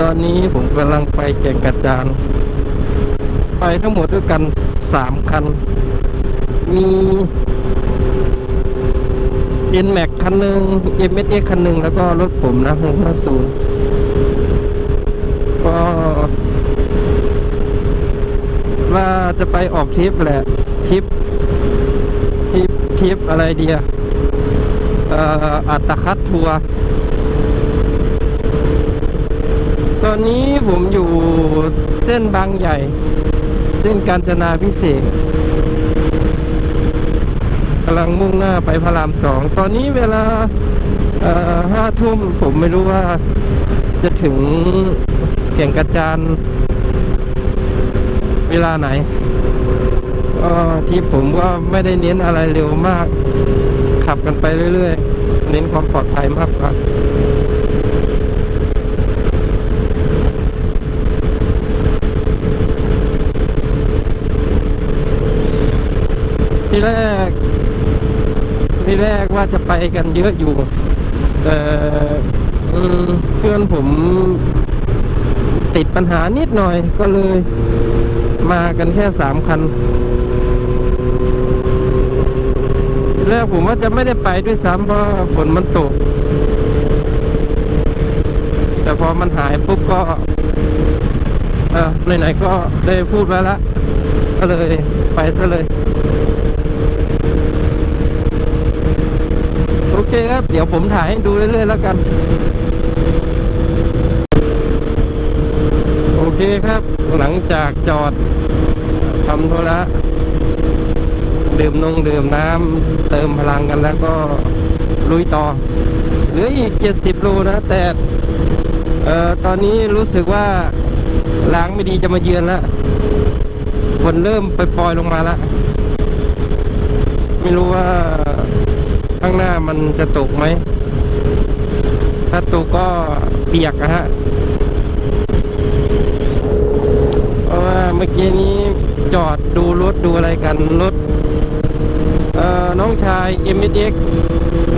ตอนนี้ผมกำลังไปแก่งกระจาน ไปทั้งหมดด้วยกันสามคัน มี n m a x คันหนึ่ง m s x คันหนึ่งแล้วก็รถผมนะ650ก็ว่าจะไปออกทริปแหละทริปทริปทริปอะไรเดียอ,อ,อัตคัดทัวร์ต อนนี้ผมอยู่เส้นบางใหญ่ เส้นกาญจนาพิเศษกำลังมุ่งหน้าไปพระรามสอง ตอนนี้เวลาห้าทุ่มผมไม่รู้ว่าจะถึงแก่งกระจานเวลาไหนที่ผมก็ไม่ได้เน้นอะไรเร็วมาก ขับกันไปเรื่อยๆ เน้นความปลอดภัยมากกว่าที่แรกที่แร กว่าจะไปกันเยอะอยู่ แต่เพื่อนผมติดปัญหานิดหน่อยก็เลยมากันแค่สามคันแรกผมว่าจะไม่ได้ไปด้วยซ้ำเพราะฝนมันตก แต่พอมันหายปุ๊บก็เออไหนๆก็ได้พูดไว้ละก็เลยไปซะเลย โอ เคครับเดี๋ยวผมถ่ายให้ดูเรื่อยๆแล้วกัน โอเคครับ หลังจากจอดทำธุระดื่มนงดื่มน้ำเติมพลังกันแล้วก็ลุยต่อเหลืออีก 70 โลนะ แต่เอ่อตอนนี้รู้สึกว่าล้างไม่ดีจะมาเยือนแล้วฝนเริ่มไปปล่อยลงมาแล้ว ไม่รู้ว่า มันจะตกไหม ถ้าตกก็เปียกนะฮะ เพราะว่าเมื่อกี้นี้จอดดูรถดูอะไรกันรถเอ่อน้องชาย m s x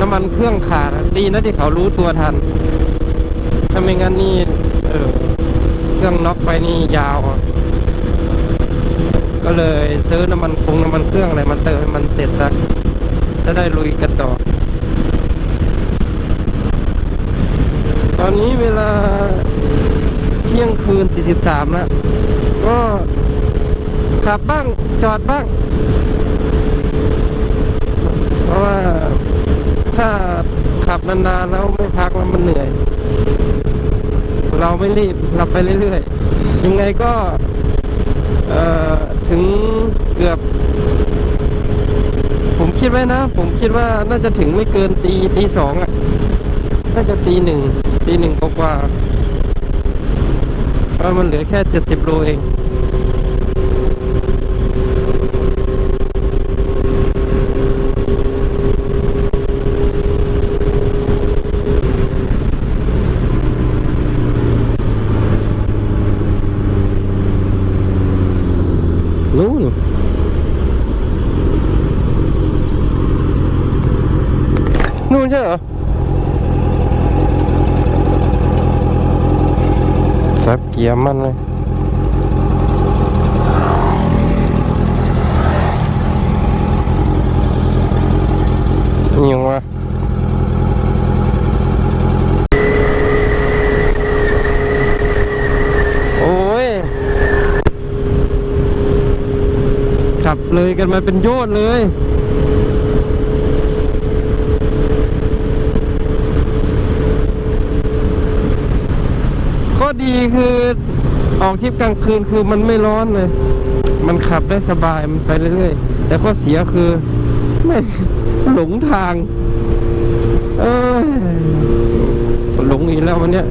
น้ำมันเครื่องขาดดีนะที่เขารู้ตัวทัน ถ้าไม่งั้นนี่เเครื่องน็อกไปนี่ยาว ก็เลยซื้อน้ำมันคงน้ำมันเครื่องอะไรมันเติมมันเสร็จซะ จะได้ลุยกันต่อ ตอนนี้เวลาเที่ยงคืน 43 แล้ว ก็ขับบ้างจอดบ้าง เพราะว่าถ้าขับนานๆแล้วไม่พักแล้วมันเหนื่อย เราไม่รีบเราไปเรื่อยๆ ยังไงก็ถึงเกือบ คิดไว้นะ ผมคิดว่าน่าจะถึงไม่เกินตีตีสองอะ น่าจะตีหนึ่งตีหนึ่งกว่าเพราะมันเหลือแค่70โลเองนู่น นู่ใช่เหรอซับเกียร์มันเลยนี่ยังวะโอ้ย ขับเลยกันมาเป็นโยชน์เลย ข้อ ดีคือออกทริปกลางคืนคือมันไม่ร้อนเลย มันขับได้สบายมันไปเรื่อยๆ แต่ข้อเสียคือไม่หลงทาง เออหลงอีกแล้ววันเนี้ย